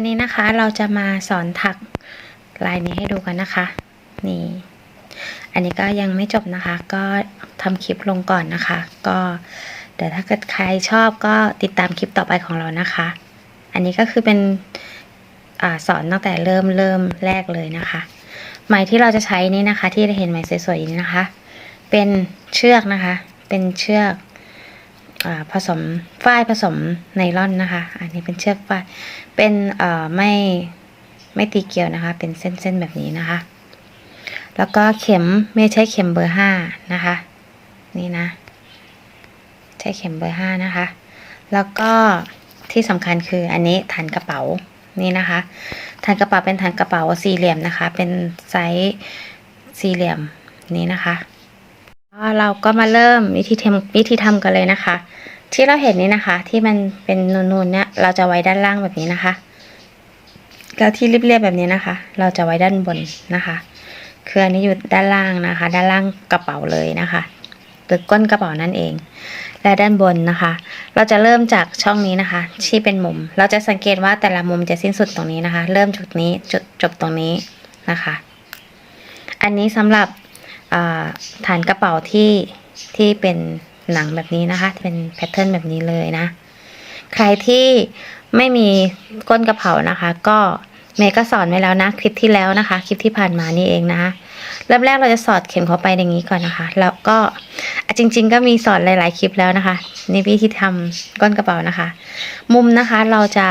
วันนี้นะคะเราจะมาสอนถักลายนี้ให้ดูกันนะคะ นี่ อันนี้ก็ยังไม่จบนะคะ ก็ทำคลิปลงก่อนนะคะ ก็เดี๋ยวถ้าเกิดใครชอบก็ติดตามคลิปต่อไปของเรานะคะ อันนี้ก็คือเป็นอสอนตั้งแต่เริ่มเริ่มแรกเลยนะคะ ไหมที่เราจะใช้นี่นะคะ ที่เราเห็นไหมสวยๆนี้นะคะ เป็นเชือกนะคะ เป็นเชือก ผสมฝ้ายผสมไนล่อนนะคะ อันนี้เป็นเชือกฝ้ายเป็นเอ่อไม่ไม่ตีเกลียวนะคะ เป็นเส้นๆแบบนี้นะคะ แล้วก็เข็มไม่ใช่เข็มเบอร์ห้านะคะ นี่นะ ใช้เข็มเบอร์ห้านะคะ แล้วก็ที่สำคัญคืออันนี้ฐานกระเป๋านี่นะคะฐานกระเป๋าเป็นฐานกระเป๋าสี่เหลี่ยมนะคะ เป็นไซส์สี่เหลี่ยมนี้นะคะ เราก็มาเริ่มวิธีทำวิธีทำกันเลยนะคะ ที่เราเห็นนี้นะคะ ที่มันเป็นนูนๆเนี่ยเราจะไว้ด้านล่างแบบนี้นะคะ แล้วที่เรียบๆแบบนี้นะคะ เราจะไว้ด้านบนนะคะคืออันนี้อยู่ด้านล่างนะคะ ด้านล่างกระเป๋าเลยนะคะหรือก้นกระเป๋านั่นเอง และด้านบนนะคะ เราจะเริ่มจากช่องนี้นะคะ ที่เป็นมุม เราจะสังเกตว่าแต่ละมุมจะสิ้นสุดตรงนี้นะคะ เริ่มจุดนี้จุดจบตรงนี้นะคะ อันนี้สำหรับ ฐานกระเป๋าที่ที่เป็นหนังแบบนี้นะคะ เป็นแพทเทิร์นแบบนี้เลยนะ ใครที่ไม่มีก้นกระเป๋านะคะ ก็เมย์ก็สอนไว้แล้วนะคลิปที่แล้วนะคะ คลิปที่ผ่านมานี่เองนะคะเริ่มแรกเราจะสอดเข็มเข้าไปอย่างนี้ก่อนนะคะ แล้วก็จริง ๆ ก็มีสอนหลาย ๆ คลิปแล้วนะคะในี่วิธีทำก้นกระเป๋านะคะ มุมนะคะเราจะ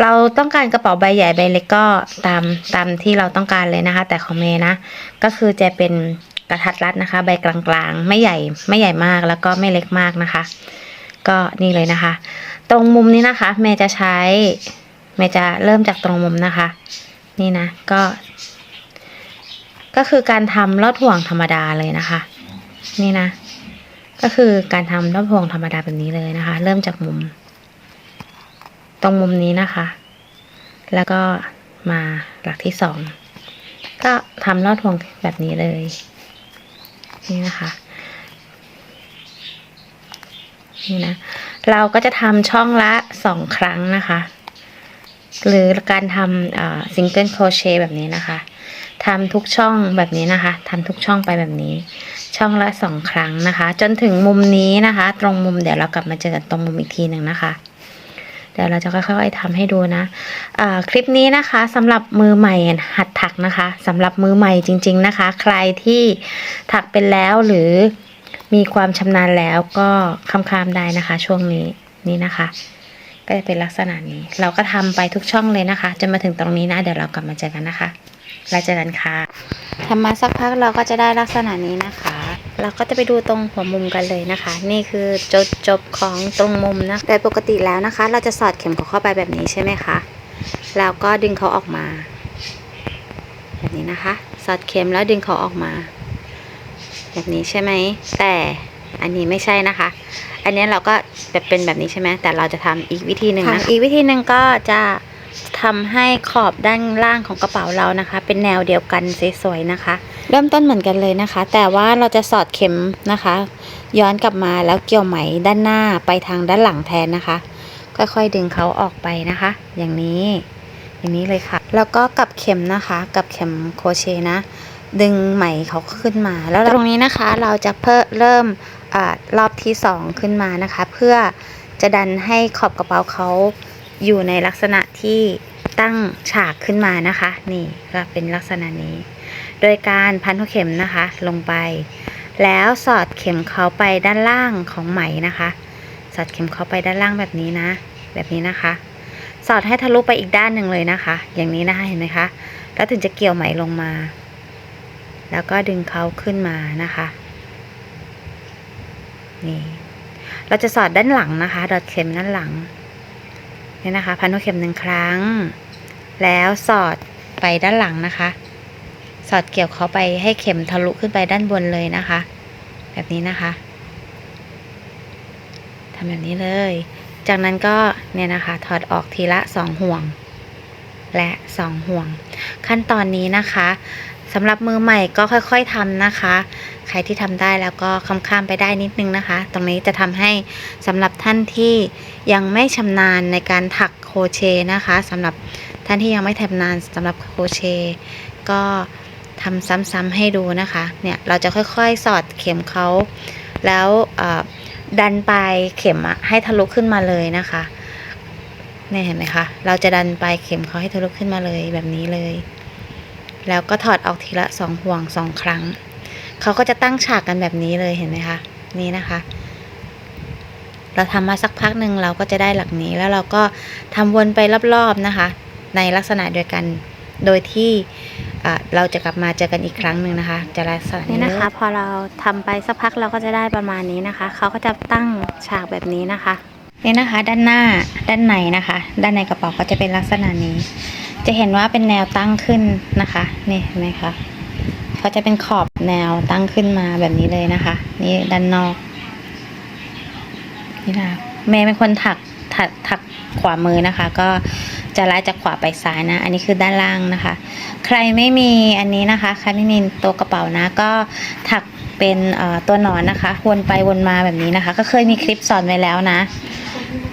เราต้องการกระเป๋าใบใหญ่ใบเล็กก็ตามตามที่เราต้องการเลยนะคะ แต่ของเมย์นะ ก็คือจะเป็นกระทัดรัดนะคะ ใบกลางๆ ไม่ใหญ่ไม่ใหญ่มากแล้วก็ไม่เล็กมากนะคะ ก็นี่เลยนะคะ ตรงมุมนี้นะคะ เมย์จะใช้ เมย์จะเริ่มจากตรงมุมนะคะ นี่นะก็ ก็คือการทำลอดห่วงธรรมดาเลยนะคะ นี่นะ ก็คือการทำลอดห่วงธรรมดาแบบนี้เลยนะคะ เริ่มจากมุม ตรงมุมนี้นะคะ แล้วก็มาหลักที่สองก็ทำลอดห่วงแบบนี้เลย นี่นะคะนี่นะเราก็จะทำช่องละสองครั้งนะคะ หรือการทำซิงเกิลโครเชต์แบบนี้นะคะทำทุกช่องแบบนี้นะคะทำทุกช่องไปแบบนี้ ช่องละสองครั้งนะคะ จนถึงมุมนี้นะคะ ตรงมุมเดี๋ยวเรากลับมาเจอกันตรงมุมอีกทีหนึ่งนะคะ เดี๋ยวเราจะค่อยๆทำให้ดูนะอ่าคลิปนี้นะคะสำหรับมือใหม่หัดถักนะคะสำหรับมือใหม่จริง ๆนะคะ ใครที่ถักเป็นแล้วหรือมีความชำนาญแล้วก็คำคามได้นะคะ ช่วงนี้นี่นะคะ ก็จะเป็นลักษณะนี้ เราก็ทำไปทุกช่องเลยนะคะจนมาถึงตรงนี้นะ เดี๋ยวเรากลับมาเจอกันนะคะแล้วเจอกันค่ะทำมาสักพักเราก็จะได้ลักษณะนี้นะคะ เราก็จะไปดูตรงหัวมุมกันเลยนะคะ นี่คือจบจบของตรงมุมนะโดยปกติแล้วนะคะ เราจะสอดเข็มเขาเข้าไปแบบนี้ใช่ไหมคะแล้วก็ดึงเขาออกมา แบบนี้นะคะ สอดเข็มแล้วดึงเขาออกมา แบบนี้ใช่ไหมแต่อันนี้ไม่ใช่นะคะ อันนี้เราก็แบบเป็นแบบนี้ใช่ไหมแต่เราจะทำอีกวิธีหนึ่งนะอีกวิธีหนึ่งก็จะ ทำให้ขอบด้านล่างของกระเป๋าเรานะคะ เป็นแนวเดียวกันสวยๆนะคะ เริ่มต้นเหมือนกันเลยนะคะ แต่ว่าเราจะสอดเข็มนะคะ ย้อนกลับมาแล้วเกี่ยวไหมด้านหน้าไปทางด้านหลังแทนนะคะ ค่อยๆดึงเขาออกไปนะคะ อย่างนี้อย่างนี้เลยค่ะ แล้วก็กับเข็มนะคะกับเข็มโคเชนะ ดึงไหมเขาขึ้นมา แล้วตรงนี้นะคะเราจะเพิ่มเริ่มอรอบที่สองขึ้นมานะคะ เพื่อจะดันให้ขอบกระเป๋าเขา อยู่ในลักษณะที่ตั้งฉากขึ้นมานะคะ นี่ก็เป็นลักษณะนี้ โดยการพันหัวเข็มนะคะลงไป แล้วสอดเข็มเขาไปด้านล่างของไหมนะคะ สอดเข็มเขาไปด้านล่างแบบนี้นะ แบบนี้นะคะ สอดให้ทะลุไปอีกด้านหนึ่งเลยนะคะ อย่างนี้นะคะเห็นไหมคะแล้วถึงจะเกี่ยวไหมลงมา แล้วก็ดึงเขาขึ้นมานะคะนี่เราจะสอดด้านหลังนะคะ ดอดเข็มด้านหลัง นี่ยนะคะ พันหัวเข็มหนึ่งครั้ง แล้วสอดไปด้านหลังนะคะ สอดเกี่ยวเขาไปให้เข็มทะลุขึ้นไปด้านบนเลยนะคะ แบบนี้นะคะทำแบบนี้เลย จากนั้นก็เนี่ยนะคะ ถอดออกทีละสองห่วง และสองห่วง ขั้นตอนนี้นะคะ สำหรับมือใหม่ก็ค่อยๆทำนะคะ ใครที่ทำได้แล้วก็คำข้ามไปได้นิดนึงนะคะ ตรงนี้จะทำให้สำหรับท่านที่ยังไม่ชำนาญในการถักโครเชนะคะสำหรับท่านที่ยังไม่ทำนานสำหรับโครเชก็ทำซ้ำๆให้ดูนะคะ เนี่ยเราจะค่อยๆสอดเข็มเขา แล้วดันปลายเข็มอะให้ทะลุขึ้นมาเลยนะคะนี่เห็นไหมคะ เราจะดันปลายเข็มเขาให้ทะลุขึ้นมาเลยแบบนี้เลย แล้วก็ถอดออกทีละสองห่วงสองครั้ง เขาก็จะตั้งฉากกันแบบนี้เลยเห็นไหมคะนี่นะคะ เราทำมาสักพักหนึ่งเราก็จะได้หลักนี้แล้วเราก็ทำวนไปรอบๆนะคะ ในลักษณะเดียวกันโดยที่อะเราจะกลับมาเจอกันอีกครั้งหนึ่งนะคะ จะลักษณะนี้นะคะ พอเราทำไปสักพักเราก็จะได้ประมาณนี้นะคะ เขาก็จะตั้งฉากแบบนี้นะคะ นี่นะคะ ด้านหน้าด้านในนะคะ ด้านในกระเป๋าก็จะเป็นลักษณะนี้ จะเห็นว่าเป็นแนวตั้งขึ้นนะคะนี่เห็นไหมคะเขาจะเป็นขอบแนวตั้งขึ้นมาแบบนี้เลยนะคะ นี่ด้านนอกนี่นะเมย์เป็นคนถักถักถักขวามือนะคะ ก็จะไล่จากขวาไปซ้ายนะ อันนี้คือด้านล่างนะคะ ใครไม่มีอันนี้นะคะ ใครไม่มีตัวกระเป๋านะ ก็ถักเป็นตัวหนอนนะคะ วนไปวนมาแบบนี้นะคะ ก็เคยมีคลิปสอนไว้แล้วนะ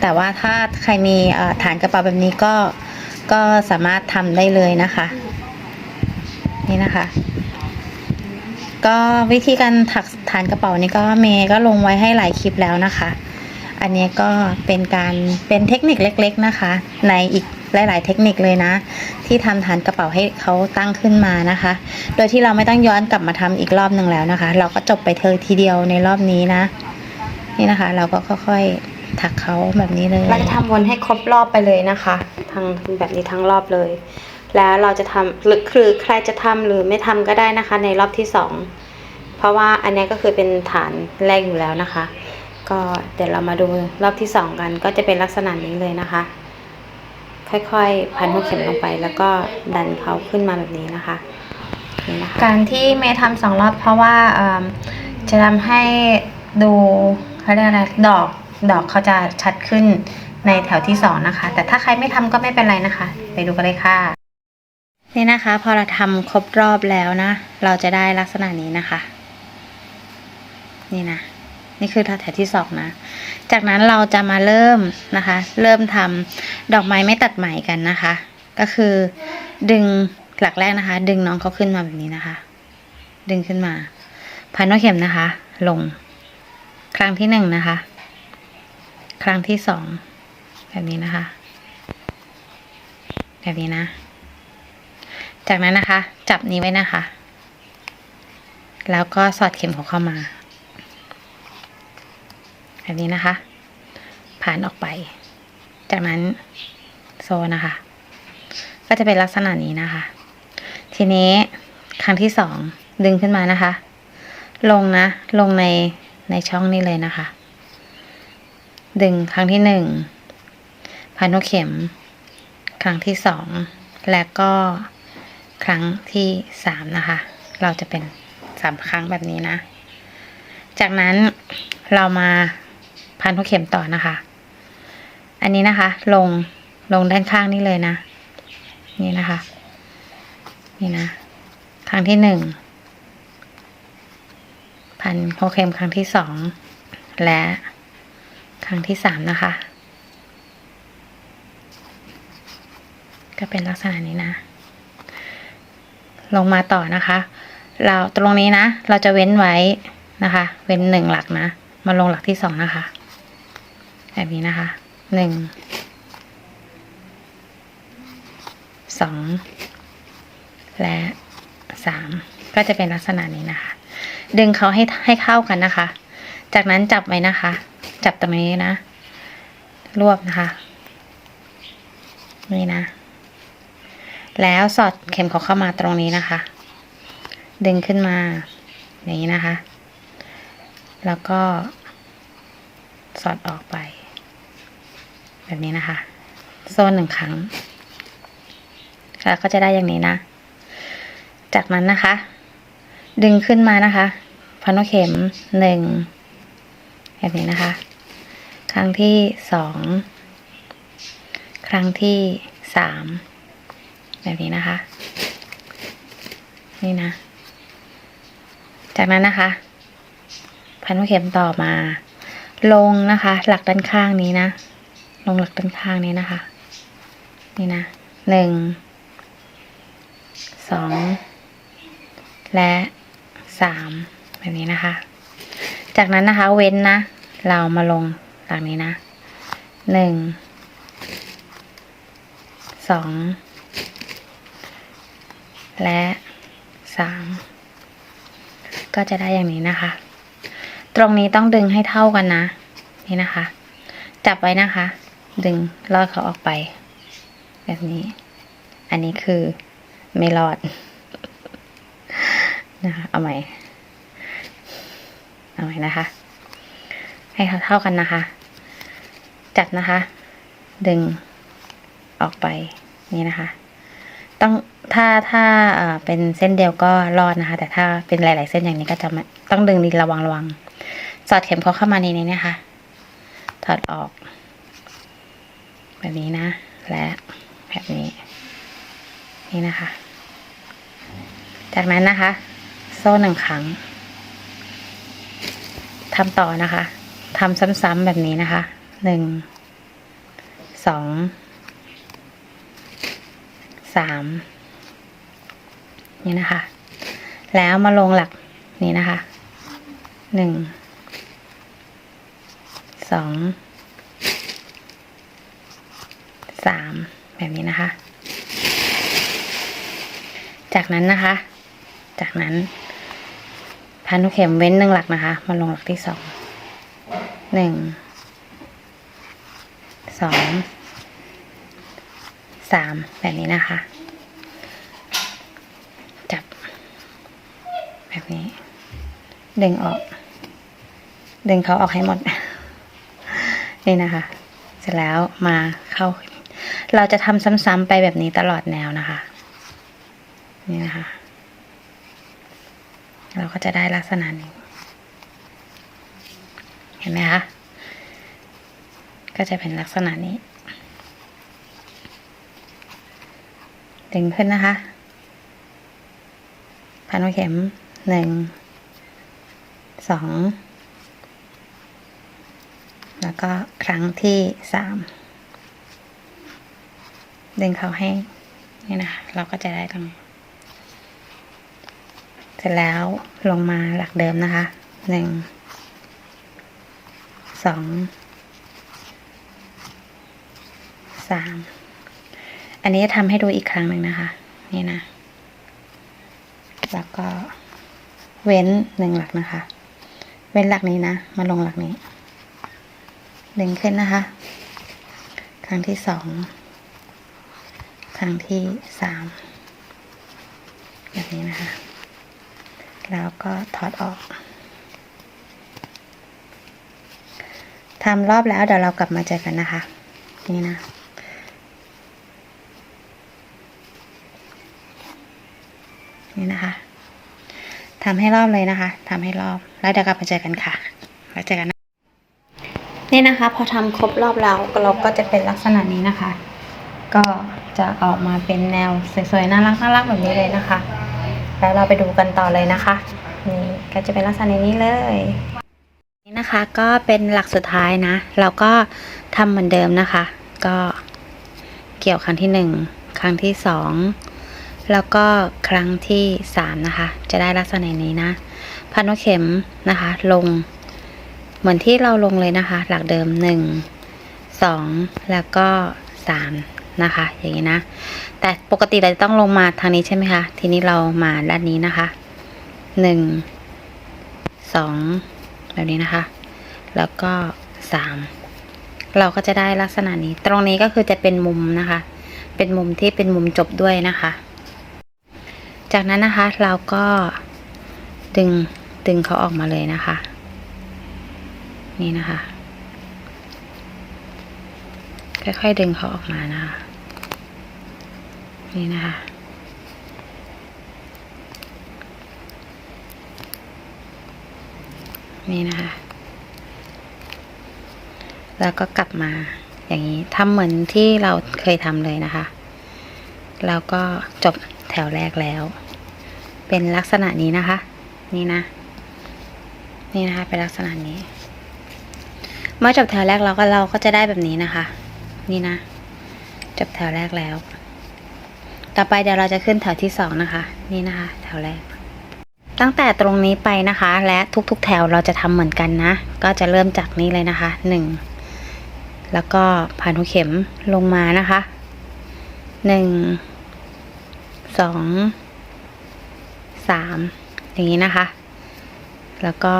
แต่ว่าถ้าใครมีฐานกระเป๋าแบบนี้ก็ ก็สามารถทำได้เลยนะคะ นี่นะคะ ก็วิธีการถักฐานกระเป๋านี้ก็เมย์ก็ลงไว้ให้หลายคลิปแล้วนะคะ อันนี้ก็เป็นการเป็นเทคนิคเล็ก ๆนะคะ ในอีกหลายๆเทคนิคเลยนะ ที่ทำฐานกระเป๋าให้เขาตั้งขึ้นมานะคะ โดยที่เราไม่ต้องย้อนกลับมาทำอีกรอบหนึ่งแล้วนะคะ เราก็จบไปเธอทีเดียวในรอบนี้นะ นี่นะคะ เราก็ค่อยๆถักเขาแบบนี้เลยเราจะทำวนให้ครบรอบไปเลยนะคะ ทั้งแบบนี้ทั้งรอบเลย แล้วเราจะทำหรือคือใครจะทำหรือไม่ทำก็ได้นะคะ ในรอบที่สองเพราะว่าอันนี้ก็คือเป็นฐานแรกอยู่แล้วนะคะ ก็เดี๋ยวเรามาดูรอบที่สองกันก็จะเป็นลักษณะนี้เลยนะคะ ค่อยๆ พันหัวเข็มลงไป แล้วก็ดันเขาขึ้นมาแบบนี้นะคะนะคะการที่เมย์ทำสองรอบเพราะว่าจะทำให้ดูเขาเรียกอะไรดอกดอกเขาจะชัดขึ้น ในแถวที่สองนะคะ แต่ถ้าใครไม่ทำก็ไม่เป็นไรนะคะ ไปดูกันเลยค่ะ นี่นะคะ พอเราทำครบรอบแล้วนะ เราจะได้ลักษณะนี้นะคะ นี่นะ นี่คือแถวที่สองนะ จากนั้นเราจะมาเริ่มนะคะ เริ่มทำดอกไม้ไม่ตัดไหมกันนะคะ ก็คือดึงหลักแรกนะคะ ดึงน้องเขาขึ้นมาแบบนี้นะคะ ดึงขึ้นมา พันหัวเข็มนะคะ ลง ครั้งที่หนึ่งนะคะ ครั้งที่สอง แบบนี้นะคะ แบบนี้นะ จากนั้นนะคะ จับนี้ไว้นะคะ แล้วก็สอดเข็มของเข้ามา แบบนี้นะคะ ผ่านออกไป จากนั้นโซนะคะ ก็จะเป็นลักษณะนี้นะคะ ทีนี้ครั้งที่สองดึงขึ้นมานะคะ ลงนะ ลงในในช่องนี้เลยนะคะ ดึงครั้งที่หนึ่ง พันหัวเข็ม ครั้งที่สองและก็ครั้งที่สามนะคะ เราจะเป็นสามครั้งแบบนี้นะ จากนั้นเรามาพันหัวเข็มต่อนะคะ อันนี้นะคะ ลงลงด้านข้างนี่เลยนะ นี่นะคะ นี่นะ ครั้งที่หนึ่งพันหัวเข็มครั้งที่สองและครั้งที่สามนะคะ ก็เป็นลักษณะนี้นะ ลงมาต่อนะคะ เราตรงนี้นะ เราจะเว้นไว้นะคะ เว้นหนึ่งหลักนะ มาลงหลักที่สองนะคะ แบบนี้นะคะ หนึ่ง สอง และสาม ก็จะเป็นลักษณะนี้นะคะ ดึงเขาให้ให้เข้ากันนะคะ จากนั้นจับไว้นะคะ จับตรงนี้นะ รวบนะคะ นี่นะ แล้วสอดเข็มเขาเข้ามาตรงนี้นะคะ ดึงขึ้นมา อย่างนี้นะคะ แล้วก็ สอดออกไป แบบนี้นะคะ โซนหนึ่งครั้งแล้วก็จะได้อย่างนี้นะ จากนั้นนะคะ ดึงขึ้นมานะคะพันเข็มหนึ่งแบบนี้นะคะ ครั้งที่สอง ครั้งที่สาม แบบนี้นะคะ นี่นะ จากนั้นนะคะ พันหัวเข็มต่อมา ลงนะคะ หลักด้านข้างนี้นะ ลงหลักด้านข้างนี้นะคะ นี่นะหนึ่งสองและสามแบบนี้นะคะ จากนั้นนะคะเว้นนะ เรามาลงหลังนี้นะหนึ่งสอง และสามก็จะได้อย่างนี้นะคะ ตรงนี้ต้องดึงให้เท่ากันนะ นี่นะคะ จับไว้นะคะ ดึงลอดเขาออกไป แบบนี้ อันนี้คือไม่รอดนะคะเอาใหม่ เอาใหม่นะคะ ให้เท่าเท่ากันนะคะ จับนะคะ ดึงออกไป นี่นะคะ ต้องถ้าถ้าเป็นเส้นเดียวก็รอดนะคะ แต่ถ้าเป็นหลาย ๆ เส้นอย่างนี้ก็จะต้องดึงดีระวังระวังสอดเข็มเขาเข้ามาในนี้นะคะถอดออก แบบนี้นะ และแบบนี้ นี่นะคะ จากนั้นนะคะ โซ่หนึ่งครั้งทำต่อนะคะทำซ้ำๆแบบนี้นะคะหนึ่งสอง สามนี่นะคะ แล้วมาลงหลักนี้นะคะหนึ่งสองสามแบบนี้นะคะ จากนั้นนะคะ จากนั้นพันเข็มเว้นหนึ่งหลักนะคะ มาลงหลักที่สองหนึ่งสอง สามแบบนี้นะคะ จับ แบบนี้ ดึงออก ดึงเขาออกให้หมด นี่นะคะ เสร็จแล้วมาเข้า เราจะทำซ้ำๆไปแบบนี้ตลอดแนวนะคะ นี่นะคะ เราก็จะได้ลักษณะนี้ เห็นไหมคะ ก็จะเป็นลักษณะนี้ ดึงขึ้นนะคะพันเข็มหนึ่งสองแล้วก็ครั้งที่สามดึงเขาให้นี่นะคะเราก็จะได้ตรงนี้เสร็จแล้วลงมาหลักเดิมนะคะหนึ่งสองสาม อันนี้จะทำให้ดูอีกครั้งหนึ่งนะคะ นี่นะ แล้วก็เว้นหนึ่งหลักนะคะ เว้นหลักนี้นะ มาลงหลักนี้ ดึงขึ้นนะคะ ครั้งที่สอง ครั้งที่สาม แบบนี้นะคะ แล้วก็ถอดออกทำรอบแล้วเดี๋ยวเรากลับมาเจอกันนะคะ นี่นะ นี่นะคะทำให้รอบเลยนะคะทำให้รอบ แล้วเดี๋ยวกลับมาเจอกันค่ะ แล้วเจอกันนะนี่นะคะ พอทำครบรอบแล้วเราก็จะเป็นลักษณะนี้นะคะ ก็จะออกมาเป็นแนวสวยๆน่ารักน่ารักแบบนี้เลยนะคะ แล้วเราไปดูกันต่อเลยนะคะ นี่ก็จะเป็นลักษณะนี้เลยนี่นะคะก็เป็นหลักสุดท้ายนะ เราก็ทำเหมือนเดิมนะคะ ก็เกี่ยวครั้งที่หนึ่งครั้งที่สอง แล้วก็ครั้งที่สามนะคะ จะได้ลักษณะนี้นะ พันวเข็มนะคะ ลง เหมือนที่เราลงเลยนะคะ หลักเดิมหนึ่งสองแล้วก็สามนะคะ อย่างนี้นะ แต่ปกติเราจะต้องลงมาทางนี้ใช่ไหมคะ ทีนี้เรามาด้านนี้นะคะหนึ่งสองแบบนี้นะคะ แล้วก็สามเราก็จะได้ลักษณะนี้ ตรงนี้ก็คือจะเป็นมุมนะคะ เป็นมุมที่เป็นมุมจบด้วยนะคะ จากนั้นนะคะเราก็ดึงดึงเขาออกมาเลยนะคะ นี่นะคะ ค่อยๆดึงเขาออกมานะคะนี่นะคะ นี่นะคะ แล้วก็กลับมาอย่างนี้ทำเหมือนที่เราเคยทำเลยนะคะ แล้วก็จบ แถวแรกแล้ว เป็นลักษณะนี้นะคะ นี่นะ นี่นะคะ เป็นลักษณะนี้ เมื่อจบแถวแรกเราก็เราก็จะได้แบบนี้นะคะ นี่นะจจบแถวแรกแล้ว ต่อไปเดี๋ยวเราจะขึ้นแถวที่สองนะคะ นี่นะคะ แถวแรก ตั้งแต่ตรงนี้ไปนะคะ และทุกๆ แถวเราจะทำเหมือนกันนะ ก็จะเริ่มจากนี้เลยนะคะหนึ่งแล้วก็ผ่านหัวเข็มลงมานะคะหนึ่ง สองสามอย่างนี้นะคะ แล้วก็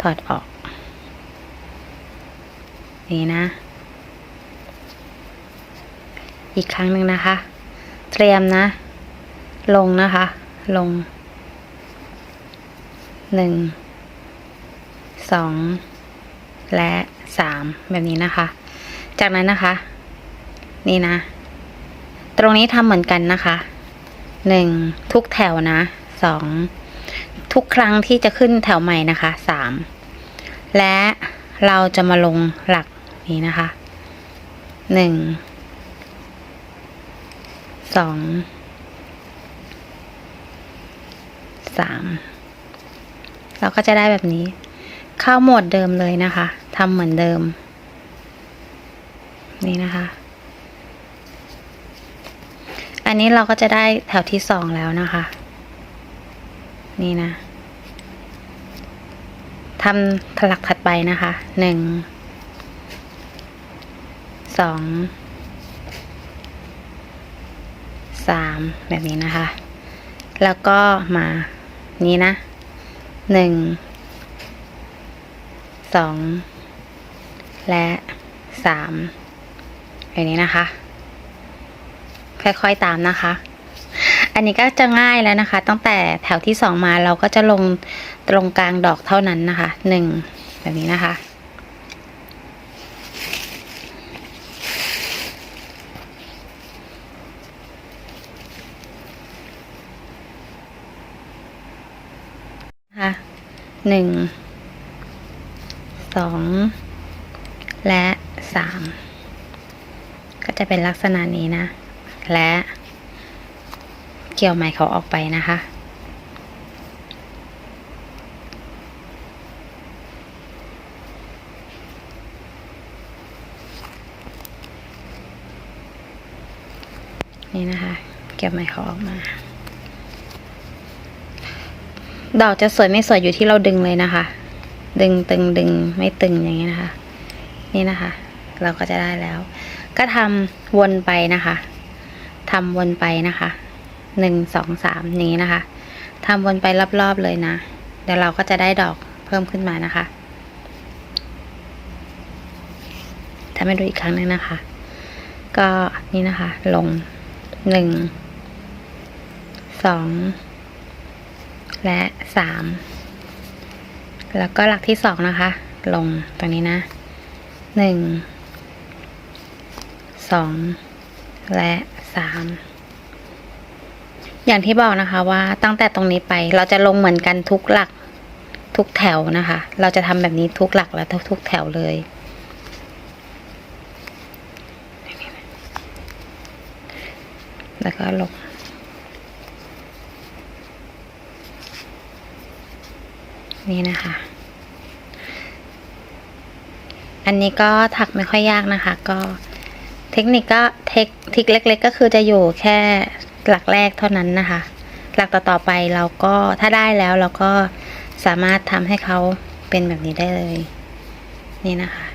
ถอดออก นี่นะ อีกครั้งหนึ่งนะคะ เตรียมนะ ลงนะคะ ลงหนึ่งสองและสามแบบนี้นะคะ จากนั้นนะคะ นี่นะ ตรงนี้ทำเหมือนกันนะคะหนึ่งทุกแถวนะสองทุกครั้งที่จะขึ้นแถวใหม่นะคะสามและเราจะมาลงหลักนี้นะคะหนึ่งสองสามเราก็จะได้แบบนี้ เข้าโหมดเดิมเลยนะคะทำเหมือนเดิม นี่นะคะ อันนี้เราก็จะได้แถวที่สองแล้วนะคะ นี่นะทำถลักถัดไปนะคะหนึ่งสองสามแบบนี้นะคะ แล้วก็มานี้นะหนึ่งสองและสามแบบนี้นะคะ ค่อยๆตามนะคะ อันนี้ก็จะง่ายแล้วนะคะ ตั้งแต่แถวที่สองมาเราก็จะลงตรงกลางดอกเท่านั้นนะคะหนึ่งแบบนี้นะคะนะคะหนึ่งสองและสามก็จะเป็นลักษณะนี้นะ และเกี่ยวไหมเขาออกไปนะคะ นี่นะคะ เกี่ยวไหมเขาออกมา ดอกจะสวยไม่สวยอยู่ที่เราดึงเลยนะคะ ดึงตึงดึงไม่ตึงอย่างนี้นะคะ นี่นะคะ เราก็จะได้แล้ว ก็ทำวนไปนะคะ ทำวนไปนะคะหนึ่งสองสามนี้นะคะทำวนไปรอบๆเลยนะ เดี๋ยวเราก็จะได้ดอกเพิ่มขึ้นมานะคะทำให้ดูอีกครั้งหนึ่งนะคะ ก็นี่นะคะ ลงหนึ่งสองและสามแล้วก็หลักที่สองนะคะ ลงตรงนี้นะหนึ่งสองและ สามอย่างที่บอกนะคะว่าตั้งแต่ตรงนี้ไปเราจะลงเหมือนกันทุกหลักทุกแถวนะคะ เราจะทำแบบนี้ทุกหลักและทุกแถวเลย แล้วก็ลงนี่นะคะ อันนี้ก็ถักไม่ค่อยยากนะคะ ก็ เทคนิคก็เทคทิคเล็ก ๆ ก็คือจะอยู่แค่หลักแรกเท่านั้นนะคะ หลักต่อๆไปเราก็ถ้าได้แล้วเราก็สามารถทำให้เขาเป็นแบบนี้ได้เลย นี่นะคะ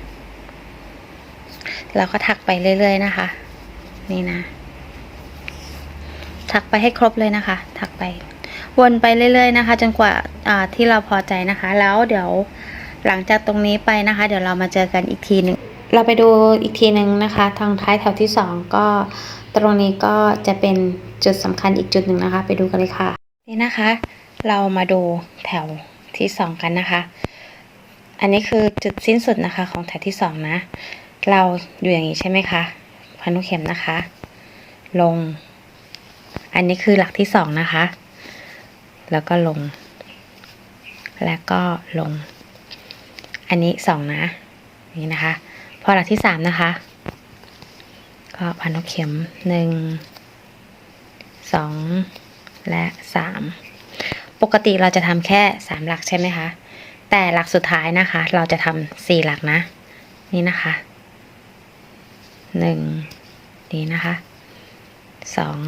เราก็ถักไปเรื่อย ๆ นะคะ นี่นะ ถักไปให้ครบเลยนะคะ ถักไป วนไปเรื่อย ๆ นะคะ จนกว่าอ่าที่เราพอใจนะคะ แล้วเดี๋ยวหลังจากตรงนี้ไปนะคะ เดี๋ยวเรามาเจอกันอีกทีหนึ่ง เราไปดูอีกทีหนึ่งนะคะทางท้ายแถวที่สองก็ตรงนี้ก็จะเป็นจุดสำคัญอีกจุดหนึ่งนะคะ ไปดูกันเลยค่ะ นี่นะคะ เรามาดูแถวที่สองกันนะคะ อันนี้คือจุดสิ้นสุดนะคะของแถวที่สองนะ เราอยู่อย่างนี้ใช่ไหมคะพันุเข็มนะคะ ลง อันนี้คือหลักที่สองนะคะ แล้วก็ลง แล้วก็ลง อันนี้สองนะ นี่นะคะ พอหลักที่สามนะคะ ก็พันนกเข็มหนึ่งสองและสามปกติเราจะทำแค่สามหลักใช่ไหมคะ แต่หลักสุดท้ายนะคะ เราจะทำสี่หลักนะ นี่นะคะหนึ่งนี่นะคะสอง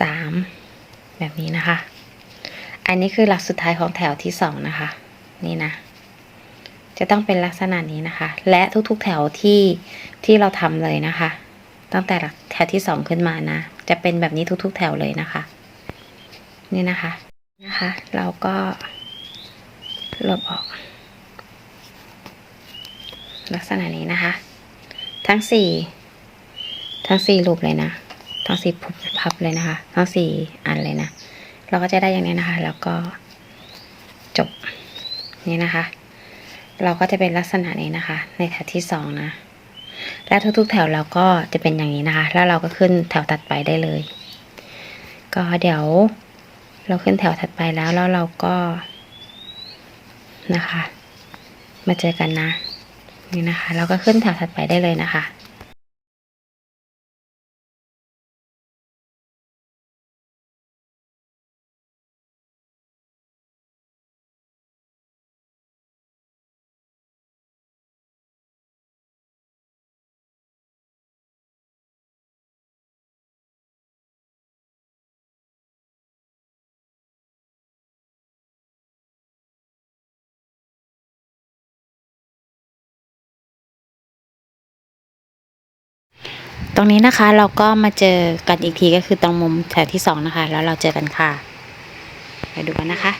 สามแบบนี้นะคะ อันนี้คือหลักสุดท้ายของแถวที่สองนะคะ นี่นะ จะต้องเป็นลักษณะนี้นะคะ และทุกๆแถวที่ที่เราทำเลยนะคะ ตั้งแต่แถวที่สองขึ้นมานะ จะเป็นแบบนี้ทุกๆ แถวเลยนะคะ นี่นะคะนะคะ เราก็ลบออก ลักษณะนี้นะคะ ทั้งสี่ทั้งสี่รูปเลยนะทั้งสี่พับเลยนะคะ ทั้งสี่อันเลยนะ เราก็จะได้อย่างนี้นะคะ แล้วก็จบนี่นะคะ เราก็จะเป็นลักษณะนี้นะคะ ในแถวที่สองนะ และทุกๆแถวเราก็จะเป็นอย่างนี้นะคะ แล้วเราก็ขึ้นแถวถัดไปได้เลย ก็เดี๋ยว เราขึ้นแถวถัดไปแล้วแล้วเราก็นะคะ มาเจอกันนะนี่นะคะ เราก็ขึ้นแถวถัดไปได้เลยนะคะ ตรงนี้นะคะเราก็มาเจอกันอีกทีก็คือตรงมุมแถวที่สองนะคะ แล้วเราเจอกันค่ะ ไปดูกันนะคะ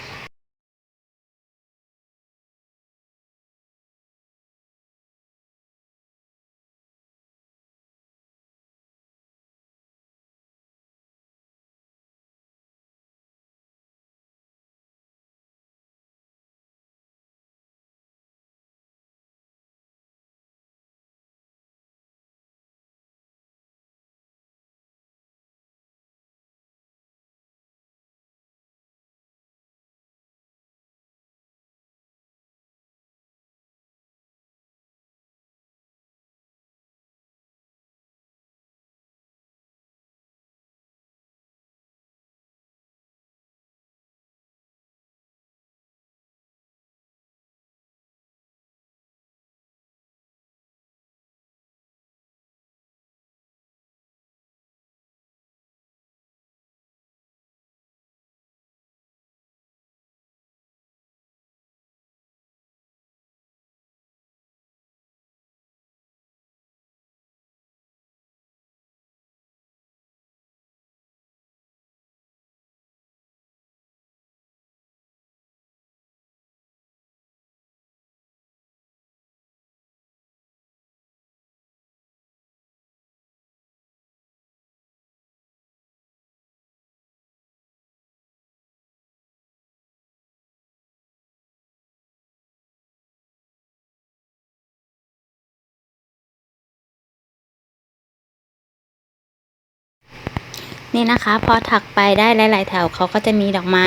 นี่นะคะ พอถักไปได้หลาย ๆ แถวเขาก็จะมีดอกไม้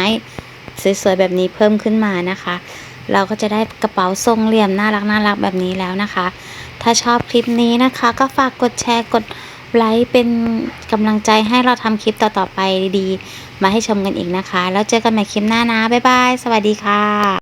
สวย ๆ แบบนี้เพิ่มขึ้นมานะคะ เราก็จะได้กระเป๋าทรงเหลี่ยมน่ารักน่ารักแบบนี้แล้วนะคะ ถ้าชอบคลิปนี้นะคะ ก็ฝากกดแชร์กดไลค์เป็นกำลังใจให้เราทำคลิปต่อ ๆ ไปดีๆมาให้ชมกันอีกนะคะ แล้วเจอกันใหม่คลิปหน้านะ บ๊ายบาย สวัสดีค่ะ